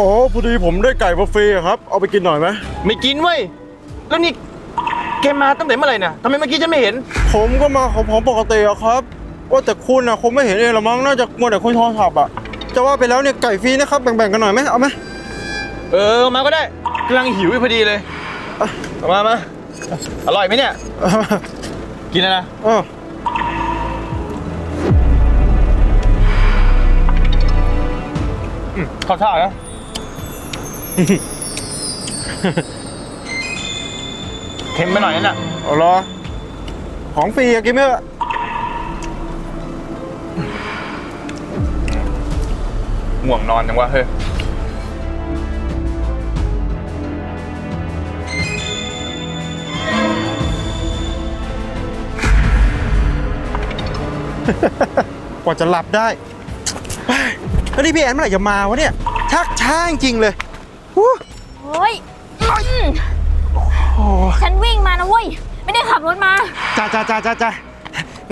มีอะไรวะอ๋อพอดีผมได้ไก่มาฟรีอะครับ เอาไปกินหน่อยไหมไม่กินเว้ย แล้วนี่แกมาตั้งแต่เมื่อไหร่น่ะทำไมเมื่อกี้ฉันไม่เห็น ผมก็มาของผมปกติอะครับ ว่าแต่คุณอะคงไม่เห็นเองหรอมั้งน่าจะมัวแต่คุยโทรศัพท์อะจะว่าไปแล้วเนี่ยไก่ฟรีนะครับแบ่งๆกันหน่อยไหมเอาไหมเออเอามาก็ได้กำลังหิวอยู่พอดีเลยเอามามาอร่อยไหมเนี่ย กินแล้วนะเออข้าวท่านะ เค็มไปหน่อยนั่นน่ะเอาเหรอ ของฟรีอะกินไหมอะง่วงนอนจังวะเฮ้ย กว่าจะหลับได้เฮ้ยแล้วนี่พี่แอนเมื่อไหร่จะมาวะเนี่ยชักช้าจริงๆเลยฮู้ โอ้ยอืมโอ้ฉันวิ่งมานะเว้ย ไม่ได้ขับรถมา จ้าจ้าจ้าจ้าจ้า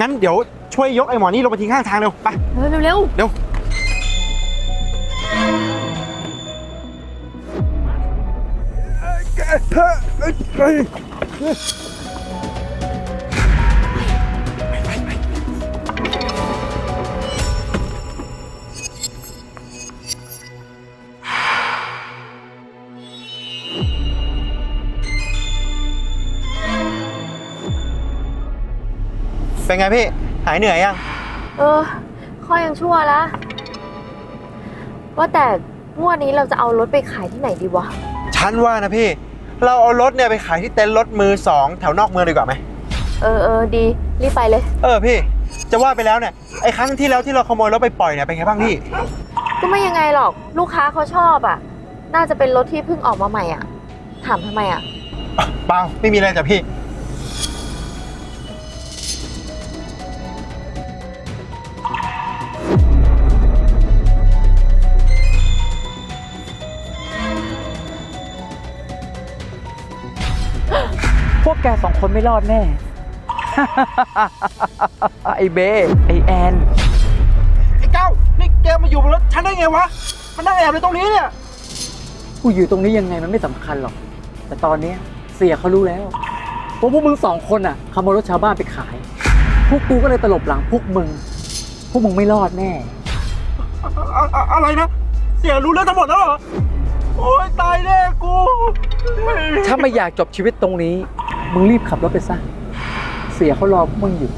งั้นเดี๋ยวช่วยยกไอ้หมอนี่ลงไปทิ้งข้างทางเร็ว ไป เร็วเร็วเร็วเร็วเไงพี่ หายเหนื่อยยัง เออข้อยังชั่วละว่าแต่งวดนี้เราจะเอารถไปขายที่ไหนดีวะ ฉันว่านะพี่ เราเอารถเนี่ยไปขายที่เต็นท์รถมือสองแถวนอกเมืองดีกว่าไหม เออเออดี รีบไปเลย เออพี่ จะว่าไปแล้วเนี่ยไอ้ครั้งที่แล้วที่เราขโมยรถไปปล่อยเนี่ยเป็นไงบ้างพี่ ก็ไม่ยังไงหรอก ลูกค้าเขาชอบอะ น่าจะเป็นรถที่เพิ่งออกมาใหม่อะ ถามทำไมอะ เปล่าไม่มีอะไรจ้ะพี่ แกสองคนไม่รอดแน่ ไอเบไอแอน ไอ้เก้านี่แกมาอยู่บนรถฉันได้ไงวะ มันนั่งแอบเลยตรงนี้เนี่ย กูอยู่ตรงนี้ยังไงมันไม่สำคัญหรอก แต่ตอนเนี้ยเสียเขารู้แล้วว่าพวกมึงสองคนอะขโมยรถชาวบ้านไปขาย พวกกูก็เลยตลบหลังพวกมึง พวกมึงไม่รอดแน่ อะอะอะไรนะ เสียรู้เรื่องทั้งหมดแล้วเหรอ โอ๊ยตายแน่กู ถ้าไม่อยากจบชีวิตตรงนี้ มึงรีบขับรถไปซะ เสียเขารอพวกมึงอยู่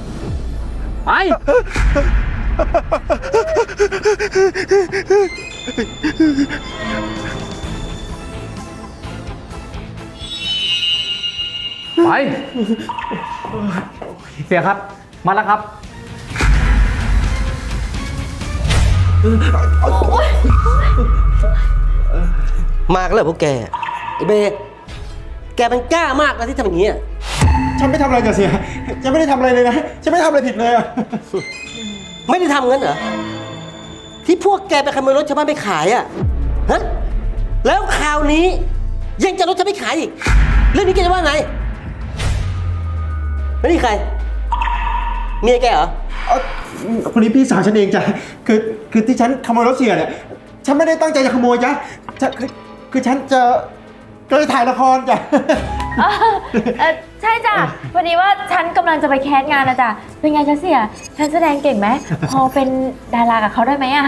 ไป ไป เสียครับ มาแล้วครับ มากแล้วพวกแกไอ้เบ แกมันกล้ามากนะที่ทำอย่างนี้อะฉันไม่ทำอะไรจ้ะเสีย ฉันไม่ได้ทำอะไรเลยนะ ฉันไม่ทำอะไรผิดเลยอะไม่ได้ทำงั้นเหรอ ที่พวกแกไปขโมยรถชาวบ้านไปขายอะฮะ แล้วคราวนี้ยังจะรถฉันไปขายอีก เรื่องนี้แกจะว่าไงแล้วนี่ใคร เมียแกเหรอ เอ้าคนนี้พี่สาวฉันเองจ้ะ คือคือที่ฉันขโมยรถเสียเนี่ย ฉันไม่ได้ตั้งใจจะขโมยจ้ะจะคือคือฉันจะ ก็เลยถ่ายละครจ้ะ เออเออใช่จ้ะพอดีว่าฉันกำลังจะไปแคสงานนะจ๊ะเป็นไงจ๊ะเสียฉันแสดงเก่งไหม พอเป็นดารากับเขาได้ไหมอะ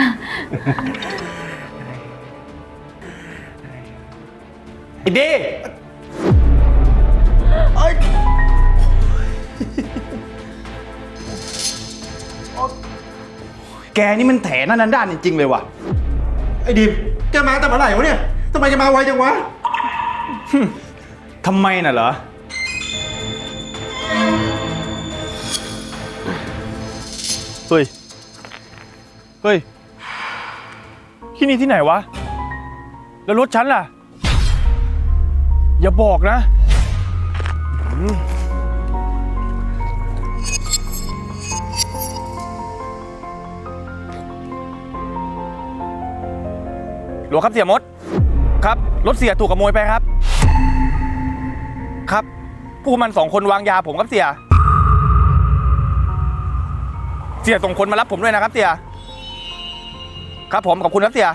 ไอ้เด้เอ้ยแกนี่มันแถนั่นนันด้านจริงๆเลยว่ะ ไอ้ดิมแกมาแต่เมื่อไหร่วะเนี่ยทำไมแกมาไวจังวะ ทำไมน่ะเหรอ เฮ้ย เฮ้ย ที่นี่ที่ไหนวะ แล้วรถฉันล่ะ อย่าบอกนะ หลวงครับเสียมด ครับ รถเสียถูกขโมยไปครับ ครับ ผู้มันสองคนวางยาผมครับเสีย เสียส่งคนมารับผมด้วยนะครับเสีย ครับผมขอบคุณครับเสีย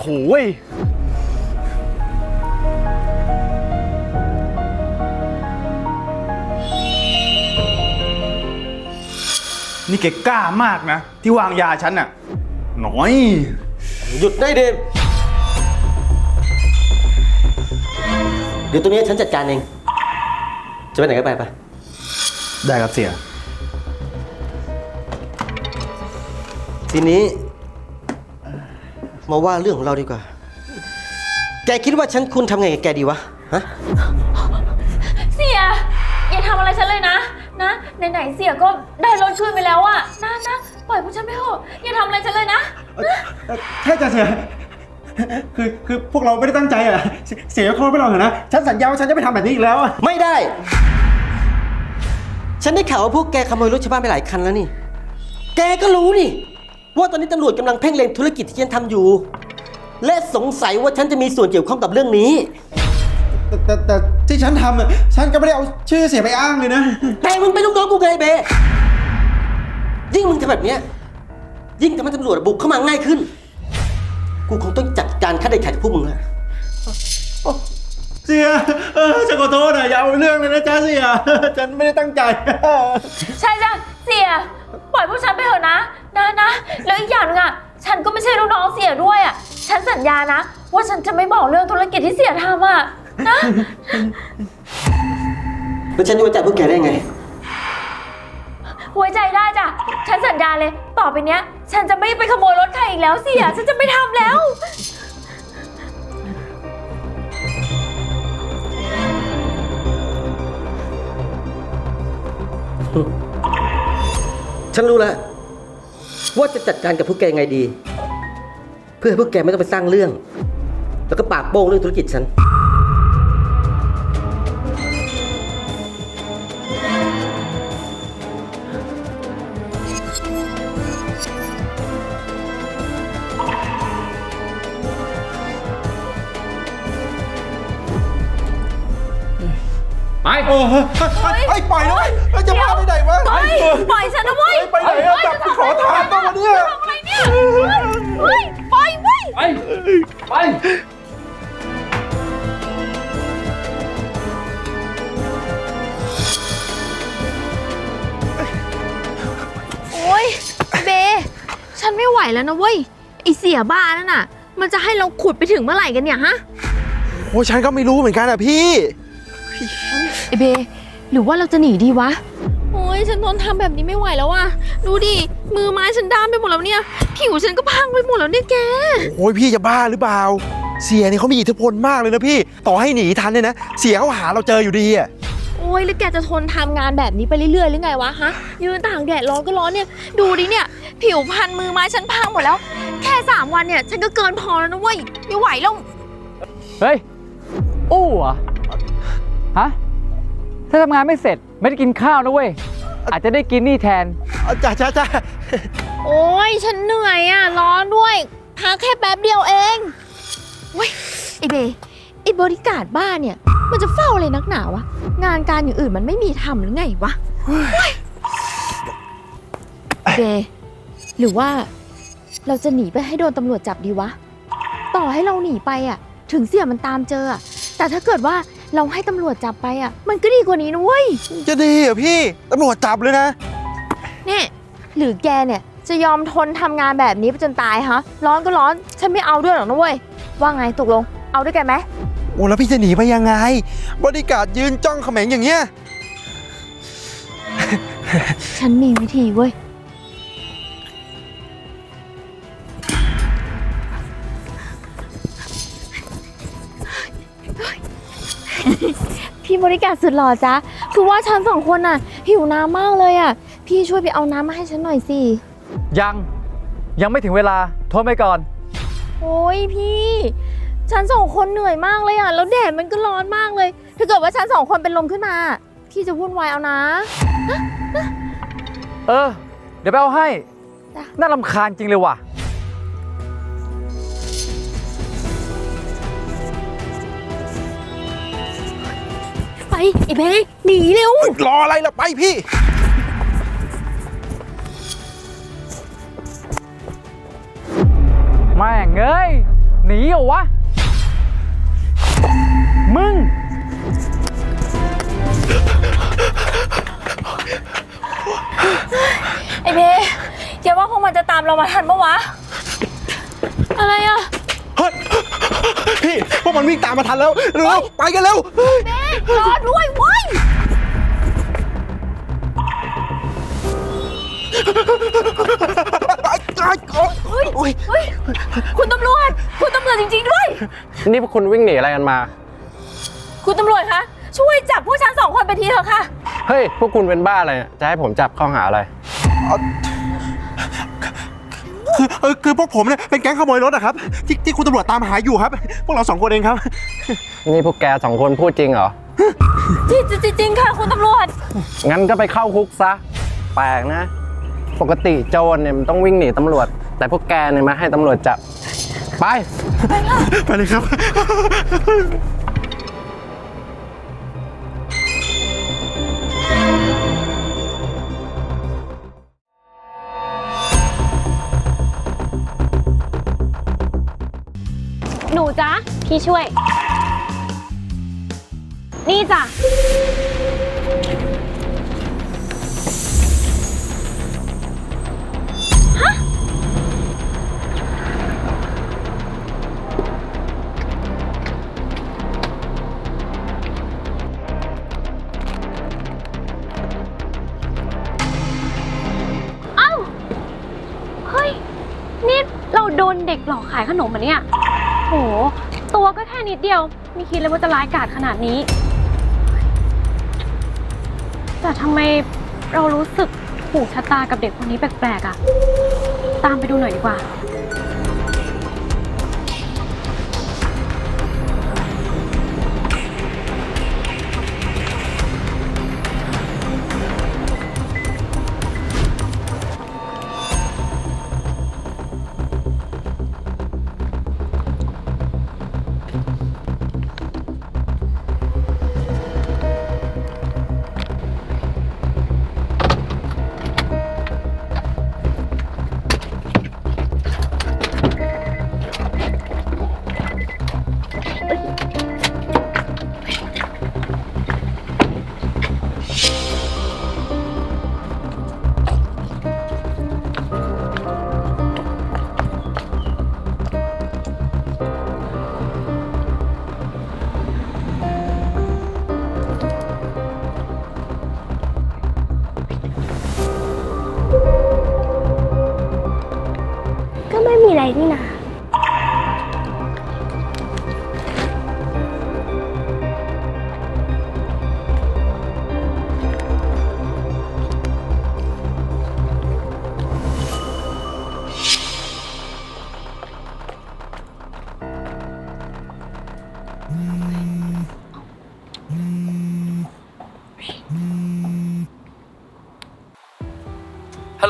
โหยนี่แกกล้ามากนะ ที่วางยาฉันน่ะหน้อย หยุดได้เดมเดี๋ยวตัวนี้ฉันจัดการเอง จะไปไหนก็ไปไปได้ครับเสีย ทีนี้ มาว่าเรื่องของเราดีกว่า แกคิดว่าฉันคุณทำไงกับแกดีวะ ฮะ เสียอย่าทำอะไรฉันเลยนะ นะ ไหนๆเสียก็ได้รถคืนไปแล้วอะนะนะ ปล่อยพวกฉันไปเถอะ อย่าทำอะไรฉันเลยนะแค่จะเสีย คือคือพวกเราไม่ได้ตั้งใจอะ เสียเสียเขาไม่เราเหรอนะ ฉันสัญญาว่าฉันจะไม่ทำแบบนี้อีกแล้วอะไม่ได้ ฉันได้ข่าวว่าพวกแกขโมยรถชาวบ้านไปหลายคันแล้วนี่ แกก็รู้นี่ ว่าตอนนี้ตำรวจกำลังเพ่งเล็งธุรกิจที่ฉันทำอยู่ และสงสัยว่าฉันจะมีส่วนเกี่ยวข้องกับเรื่องนี้ แต่แต่แต่ที่ฉันทำอะฉันก็ไม่ได้เอาชื่อเสียไปอ้างเลยนะ แต่มึงเป็นลูกน้องกูไงเบ ยิ่งมึงทำแบบเนี้ยยิ่งทำให้ตำรวจบุกเข้ามาง่ายขึ้น กูคงต้องจัดการขั้นเด็ดขาดกับพวกมึงแล้วเสียเออฉันขอโทษนะอย่าเอาเรื่องเลยนะจ๊ะเสียฉันไม่ได้ตั้งใจ ใช่จ้ะเสีย ปล่อยพวกฉันไปเถอะนะ นะนะ แล้วอีกอย่างหนึงอะฉันก็ไม่ใช่ลูกน้องเสียด้วยอะฉันสัญญานะ ว่าฉันจะไม่บอกเรื่องธุรกิจที่เสียทำอะนะ แล้วฉันจะไว้ใจพวกแกได้ไง ไว้ใจได้จ้ะ ฉันสัญญาเลย ต่อไปเนี้ย ฉันจะไม่ไปขโมยรถใครอีกแล้วเสีย ฉันจะไม่ทำแล้ว ฉันรู้แล้วว่าจะจัดการกับพวกแกยังไงดี เพื่อให้พวกแกไม่ต้องไปสร้างเรื่อง แล้วก็ปากโป้งเรื่องธุรกิจฉัน ไปเออไอ้ยปล่อยนะเว้ยเอ้ยจะพาไปไหนวะปล่อยปล่อยฉันนะเว้ยไปไหนอะจับไปขอทานต้องมาเนี่ยทำอะไรเนี่ยเฮ้ยปล่อยเว้ย ไป ไป โอ๊ยเบ ฉันไม่ไหวแล้วนะเว้ย ไอเสียบ้านั่นน่ะ มันจะให้เราขุดไปถึงเมื่อไหร่กันเนี่ยฮะ โอ้ฉันก็ไม่รู้เหมือนกันอะพี่ ไอเบ หรือว่าเราจะหนีดีวะ โอ้ยฉันทนทำแบบนี้ไม่ไหวแล้วว่ะ ดูดิ มือไม้ฉันด้ามไปหมดแล้วเนี่ย ผิวฉันก็พังไปหมดแล้วเนี่ยแก โอ้ยพี่จะบ้าหรือเปล่า เสียนี่เขามีอิทธิพลมากเลยนะพี่ ต่อให้หนีทันเนี่ยนะ เสียเขาหาเราเจออยู่ดีอะโอ้ยแล้วแกจะทนทำงานแบบนี้ไปเรื่อยๆหรือไงวะฮะ ยืนตากแดดร้อนก็ร้อนเนี่ย ดูดิเนี่ย ผิวพันมือไม้ฉันพังหมดแล้ว แค่สามวันเนี่ย ฉันก็เกินพอแล้วนะเว้ย ไม่ไหวแล้ว เฮ้ย อู้เหรอ ฮะ ถ้าทำงานไม่เสร็จไม่ได้กินข้าวนะเว้ย อาจจะได้กินนี่แทนจ้าจ้าจ้าโอ้ยฉันเหนื่อยอะ ร้อนด้วย พักแค่แป๊บเดียวเองเว้ยไอเบไอบริการดบ้านเนี่ย มันจะเฝ้าอะไรนักหนาวะ งานการอย่างอื่นมันไม่มีทำหรือไงวะเว้ยเบหรือว่า เราจะหนีไปให้โดนตำรวจจับดีวะ ต่อให้เราหนีไปอะ ถึงเสี่ยมันตามเจออะแต่ถ้าเกิดว่า เราให้ตำรวจจับไปอะ มันก็ดีกว่านี้นะเว้ยจะดีเหรอพี่ตำรวจจับเลยนะนี่หรือแกเนี่ยจะยอมทนทำงานแบบนี้ไปจนตายฮะ ร้อนก็ร้อน ฉันไม่เอาด้วยหรอกนะเว้ย ว่าไงตกลง เอาด้วยกันไหมโอ้แล้วพี่จะหนีไปยังไง บริการดยืนจ้องเขม็งอย่างเงี้ย ฉันมีวิธีเว้ย บริการสุดหล่อจ้ะคือว่าฉันสองคนน่ะ หิวน้ำมากเลยอะ พี่ช่วยไปเอาน้ำมาให้ฉันหน่อยสิ ยังยังไม่ถึงเวลาโทษไปก่อน โอ้ยพี่ ฉันสองคนเหนื่อยมากเลยอะ แล้วแดดมันก็ร้อนมากเลย ถ้าเกิดว่าฉันสองคนเป็นลมขึ้นมา พี่จะวุ่นวายเอานะ เออ เดี๋ยวไปเอาให้ จ้ะ น่ารำคาญจริงเลยว่ะ ไปไอ้เบ้หนีเร็ว รออะไรล่ะไปพี่ แม่งเอ้ย หนีหนีเหรอวะ มึง ไอเบอย่าว่าพวกมันจะตามเรามาทันปะวะ อะไรอะเฮ้ยพี่พวกมันวิ่งตามมาทันแล้วเร็วไปกันเร็ว รอด้วยเว้ยเฮ้ยเฮ้ยคุณตำรวจ คุณตำรวจจริง ๆ ด้วย นี่พวกคุณวิ่งหนีอะไรกันมา คุณตำรวจคะ ช่วยจับพวกฉันสองคนไปทีเถอะค่ะ เฮ้ย พวกคุณเป็นบ้าอะไรเนี่ยจะให้ผมจับข้อหาอะไร คือเออคือพวกผมเนี่ยเป็นแก๊งขโมยรถอะครับที่ที่คุณตำรวจตามหาอยู่ครับ พวกเราสองคนเองครับ นี่พวกแกสองคนพูดจริงเหรอ จริงจริงๆค่ะคุณตำรวจ งั้นก็ไปเข้าคุกซะ แปลกนะ ปกติโจรเนี่ยมันต้องวิ่งหนีตำรวจ แต่พวกแกเนี่ยมาให้ตำรวจจับ ไป ไปเลยครับ หนูจ๊ะพี่ช่วย นี่จ้ะ เอ้า เฮ้ย นี่เราโดนเด็กหลอกขายขนมเหรอเนี่ย โห ตัวก็แค่นิดเดียว ไม่คิดเลยว่าจะร้ายกาจขนาดนี้ แต่ทำไมเรารู้สึกผูกชะตากับเด็กคนนี้แปลกๆอะตามไปดูหน่อยดีกว่า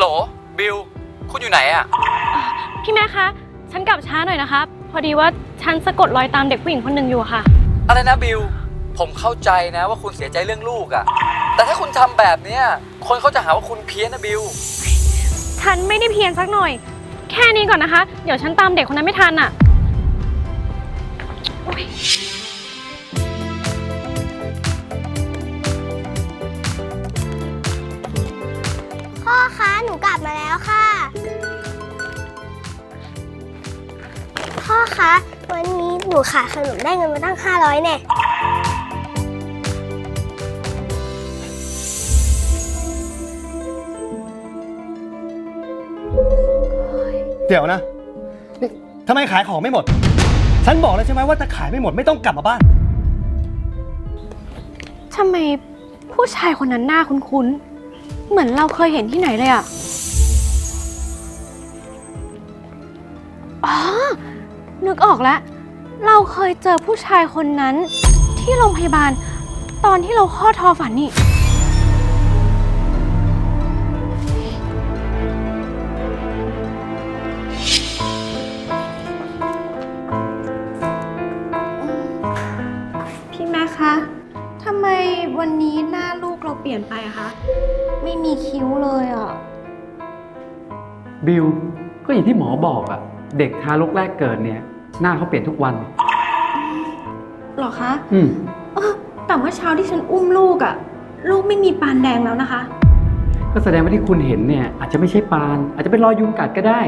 โหลบิลคุณอยู่ไหนอะพี่แม่คะ ฉันกลับช้าหน่อยนะคะ พอดีว่าฉันสะกดรอยตามเด็กผู้หญิงคนหนึ่งอยู่อะค่ะ อะไรนะบิลผมเข้าใจนะว่าคุณเสียใจเรื่องลูกอะแต่ถ้าคุณทำแบบเนี้ยคนเขาจะหาว่าคุณเพี้ยนนะบิลฉันไม่ได้เพียนสักหน่อย แค่นี้ก่อนนะคะ เดี๋ยวฉันตามเด็กคนนั้นไม่ทันอะโอ๊ย นี้หนูขายขนมได้เงินมาตั้ง 500แน่เดี๋ยวนะนี่ทำไมขายของไม่หมด ฉันบอกแล้วใช่ไหมว่าถ้าขายไม่หมดไม่ต้องกลับมาบ้าน ทำไมผู้ชายคนนั้นหน้าคุ้นๆ เหมือนเราเคยเห็นที่ไหนเลยอะอ๋อ นึกออกแล้ว เราเคยเจอผู้ชายคนนั้น ที่โรงพยาบาล ตอนที่เราคลอดทอฝันนี่ พี่แม่คะทำไมวันนี้หน้าลูกเราเปลี่ยนไปอะคะ ไม่มีคิ้วเลยอะบิลก็อย่างที่หมอบอกอะเด็กทารกแรกเกิดเนี่ย หน้าเขาเปลี่ยนทุกวัน หรอคะอืมเออแต่เมื่อเช้าที่ฉันอุ้มลูกอะลูกไม่มีปานแดงแล้วนะคะ ก็แสดงว่าที่คุณเห็นเนี่ย อาจจะไม่ใช่ปาน อาจจะเป็นรอยยุงกัดก็ได้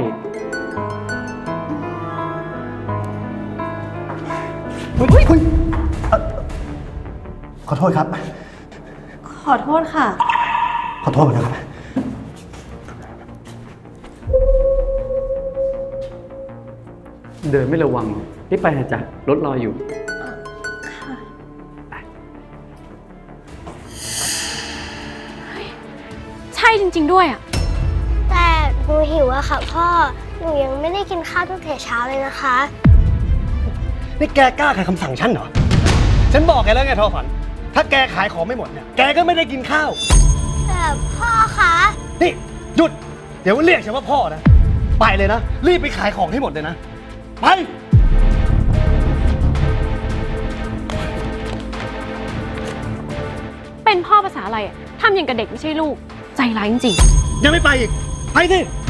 เฮ้ยเฮ้ยเอ่อขอโทษครับ ขอโทษค่ะ ขอโทษนะครับ เดินไม่ระวังรีบไปนะจ๊ะรถรออยู่ ริง ๆ ด้วยอะแต่หนูหิวอะค่ะพ่อ หนูยังไม่ได้กินข้าวตั้งแต่เช้าเลยนะคะ นี่แกกล้าขัดคำสั่งฉันเหรอ ฉันบอกแกแล้วไงทอฝัน ถ้าแกขายของไม่หมดเนี่ยแกก็ไม่ได้กินข้าว แต่พ่อคะ นี่หยุด เดี๋ยวเรียกฉันว่าพ่อนะ ไปเลยนะ รีบไปขายของให้หมดเลยนะ ไป เป็นพ่อภาษาอะไรอะทำอย่างกับเด็กไม่ใช่ลูก ใจร้ายจริงยังไม่ไปอีก ไปสิ ๆ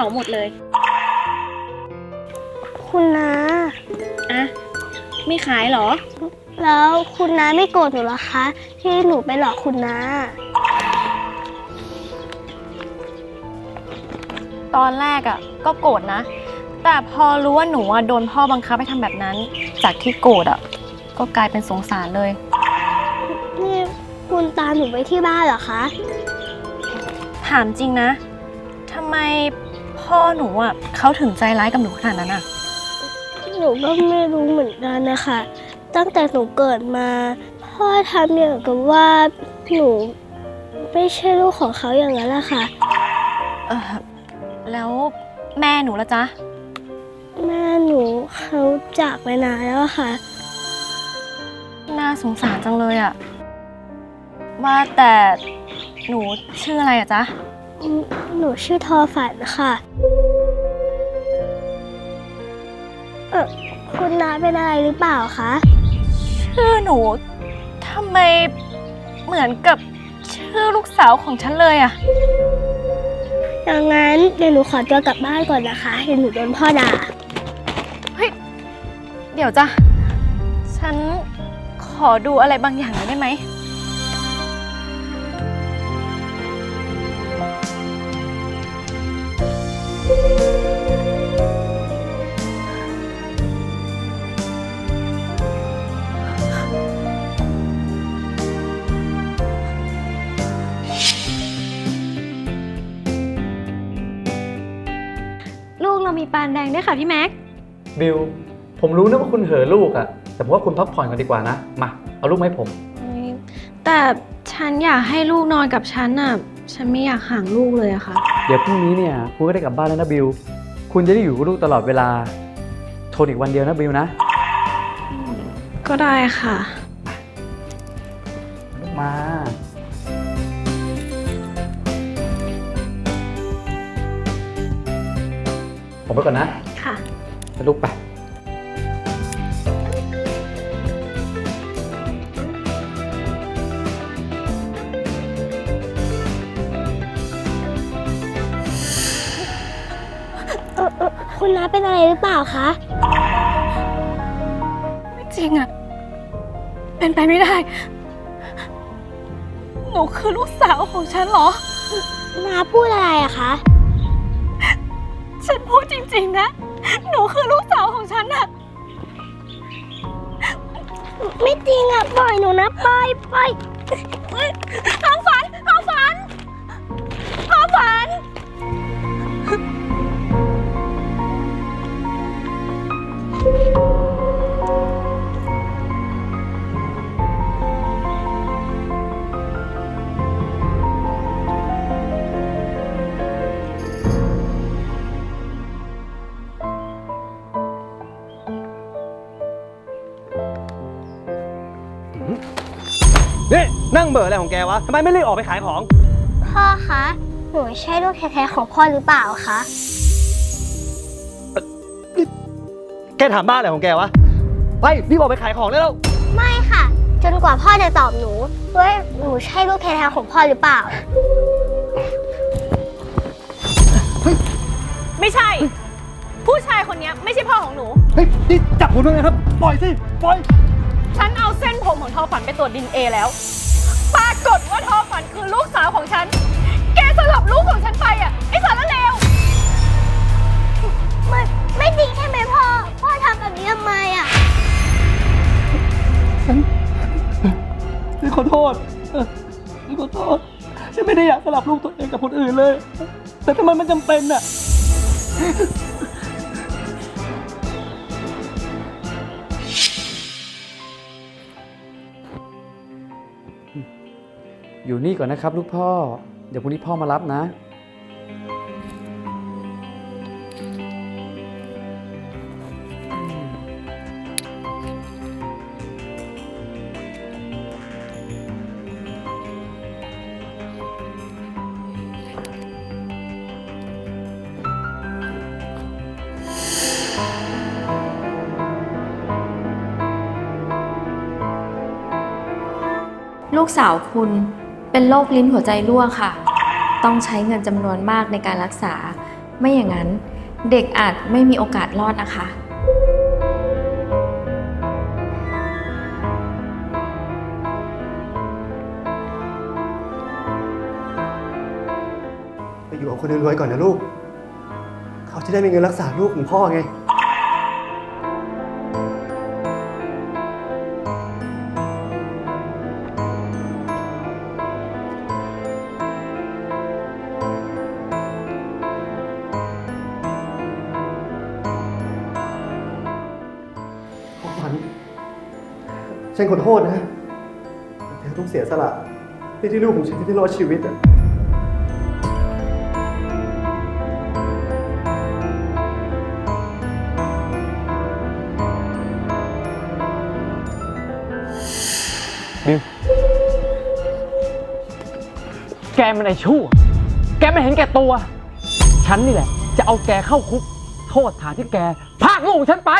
มาหมดเลย คุณนาอะไม่ขายเหรอ แล้วคุณนาไม่โกรธหนูเหรอคะ ที่หนูไปหลอกคุณนาตอนแรกอะก็โกรธนะ แต่พอรู้ว่าหนูอะโดนพ่อบังคับให้ทำแบบนั้น จากที่โกรธอะก็กลายเป็นสงสารเลย นี่คุณตามหนูไปที่บ้านเหรอคะ ถามจริงนะทำไม พ่อหนูอะเขาถึงใจร้ายกับหนูขนาดนั้นอะหนูก็ไม่รู้เหมือนกันนะคะ ตั้งแต่หนูเกิดมา พ่อทำอย่างกับว่าหนูไม่ใช่ลูกของเขาอย่างนั้นแหละค่ะ เออแล้วแม่หนูละจ๊ะ แม่หนูเขาจากไปนานแล้วอะค่ะ น่าสงสารจังเลยอะว่าแต่หนูชื่ออะไรอะจ๊ะอืม หนูชื่อทอฝันค่ะเออคุณน้าเป็นอะไรหรือเปล่าคะ ชื่อหนูทำไมเหมือนกับชื่อลูกสาวของฉันเลยอะดังนั้นเดี๋ยวหนูขอตัวกลับบ้านก่อนนะคะ เดี๋ยวหนูโดนพ่อด่าเดี๋ยวจ้ะ ฉันขอดูอะไรบางอย่างหน่อยได้ไหม ดงด้วยค่ะพี่แม็ก บิลผมรู้นะว่าคุณเห่อะลูกอะแต่ผมว่าคุณพักผ่อนกันดีกว่านะ มา เอาลูกมาให้ผม แต่ฉันอยากให้ลูกนอนกับฉันน่ะ ฉันไม่อยากห่างลูกเลยอะค่ะ เดี๋ยวพรุ่งนี้เนี่ยคุณก็ได้กลับบ้านแล้วนะบิลคุณจะได้อยู่กับลูกตลอดเวลาทนอีกวันเดียวนะบิลนะ ก็ได้ค่ะลูกมา ผมไปก่อนนะ ค่ะแล้วลูกไปเออเออคุณน้าเป็นอะไรหรือเปล่าคะ ไม่จริงอะเป็นไปไม่ได้ หนูคือลูกสาวของฉันเหรอ น้าพูดอะไรอะคะ ฉันพูดจริง ๆ นะ หนูคือลูกสาวของฉันอะไม่จริงอะปล่อยหนูนะปล่อยปล่อย เบอร์อะไรของแกวะทำไมไม่รีบออกไปขายของ พ่อคะ หนูใช่ลูกแท้ๆของพ่อหรือเปล่าคะ แกถามบ้าอะไรของแกวะ ไปรีบออกไปขายของได้แล้ว ไม่ค่ะ จนกว่าพ่อจะตอบหนูว่าหนูใช่ลูกแท้ๆของพ่อหรือเปล่า ไม่ใช่ ผู้ชายคนเนี้ยไม่ใช่พ่อของหนู เฮ้ยนี่จับผมด้วยนะครับ ปล่อยสิ ปล่อย ฉันเอาเส้นผมของทอฝันไปตรวจดินเอแล้ว ปรากฏว่าทอฝันคือลูกสาวของฉัน แกสลับลูกของฉันไปอะ ไอ้สารเลวไม่ไม่จริงใช่ไหมพ่อ พ่อทำแบบนี้ทำไมอะ ฉันขอโทษเออฉันขอโทษ ฉันไม่ได้อยากสลับลูกตัวเองกับคนอื่นเลย แต่ทำไมมันจำเป็นอะ อยู่นี่ก่อนนะครับ ลูกพ่อ เดี๋ยวพรุ่งนี้พ่อมารับนะ ลูกสาวคุณ เป็นโรคลิ้นหัวใจรั่วค่ะ ต้องใช้เงินจำนวนมากในการรักษา ไม่อย่างนั้นเด็กอาจไม่มีโอกาสรอดนะคะ ไปอยู่กับคนรวยๆก่อนนะลูก เขาจะได้มีเงินรักษาลูกของพ่อไง น ฉันขอโทษนะเธอต้องเสียสละเพื่อที่ลูกของฉันจะได้รอดชีวิตอะแกมันไอชั่ว แกไม่เห็นแก่ตัว ฉันนี่แหละ จะเอาแกเข้าคุก โทษฐานที่แกพรากลูกของฉันไป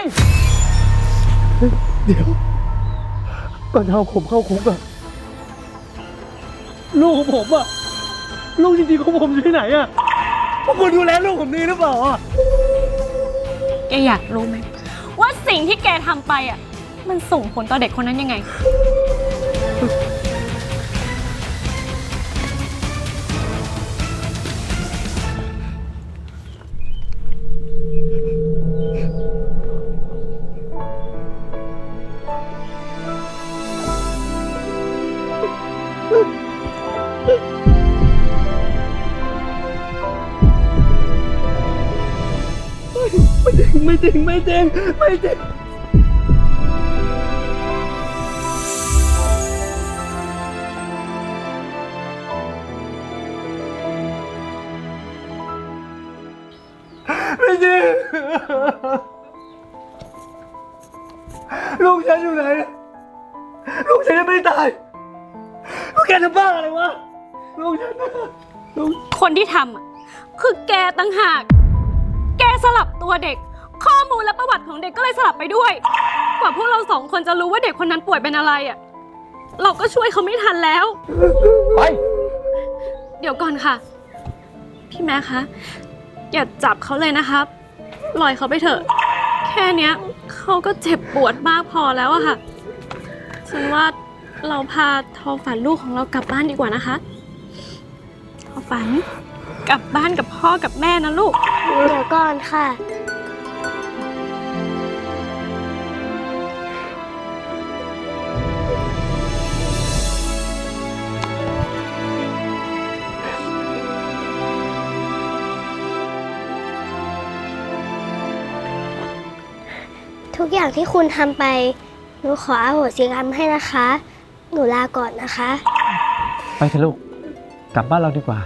ก่อนจะเอาผมเข้าคุกอะลูกของผมอะลูกจริงๆของผมอยู่ที่ไหนอะพวกคุณดูแลลูกผมดีหรือเปล่าอะแกอยากรู้ไหมว่าสิ่งที่แกทำไปอะ มันส่งผลต่อเด็กคนนั้นยังไง จริงไม่จริง ไม่จริง ไม่จริง ลูกฉันอยู่ไหน ลูกฉันยังไม่ตาย ลูกแกจะบ้าอะไรวะ ลูกฉันนะลูก คนที่ทำอะคือแกตั้งหาก แกสลับตัวเด็ก ข้อมูลและประวัติของเด็กก็เลยสลับไปด้วย กว่าพวกเราสองคนจะรู้ว่าเด็กคนนั้นป่วยเป็นอะไรอะ เราก็ช่วยเขาไม่ทันแล้ว ไป เดี๋ยวก่อนค่ะ พี่แม่คะ อย่าจับเขาเลยนะครับปล่อยเขาไปเถอะ แค่เนี้ยเขาก็เจ็บปวดมากพอแล้วอะค่ะ ฉันว่าเราพาทอฝันลูกของเรากลับบ้านดีกว่านะคะทอฝันกลับบ้านกับพ่อกับแม่นะลูก เดี๋ยวก่อนค่ะ ทุกอย่างที่คุณทำไป หนูขออโหสิกรรมให้นะคะ หนูลาก่อนนะคะ ไปเถอะลูก กลับบ้านเราดีกว่า